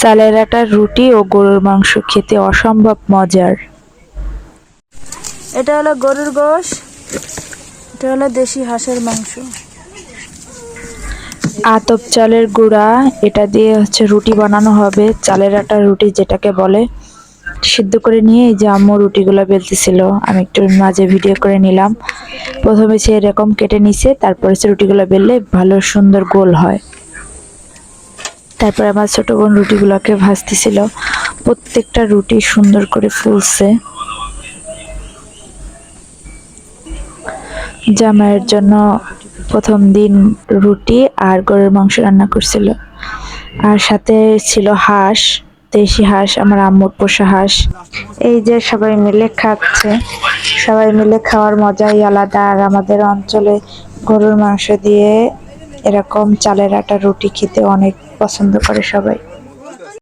চালের আটার রুটি ও গরুর মাংস খেতে অসম্ভব মজার। এটা হলো গরুর গোশ এটা হলো দেশি হাঁসের মাংস। আতপ চালের গুঁড়া এটা দিয়ে হচ্ছে রুটি বানানো হবে। চালের আটার রুটি যেটাকে বলে সিদ্ধ করে নিয়ে এই যে আম্মু রুটিগুলো বেলতেছিল। আমি একটু মাঝে ভিডিও করে নিলাম। প্রথমে সে এরকম কেটে নিছে তারপরে সে রুটিগুলো বেললে ভালো সুন্দর গোল হয়। তারপরে আমার ছোট বোন রুটিগুলোকে ভাজতেছিল। প্রত্যেকটা রুটি সুন্দর করে ফুলছে। জামাইয়ের জন্য প্রথম দিন রুটি আর গরুর মাংস রান্না করছিল। আর সাথে ছিল হাঁস, দেশি হাঁস, আমার আম্মুর পোষা হাঁস। এই যে সবাই মিলে খাচ্ছে। সবাই মিলে খাওয়ার মজাই আলাদা। আর আমাদের অঞ্চলে গরুর মাংস দিয়ে এরকম চালের আটা রুটি খেতে অনেক পছন্দ করে সবাই।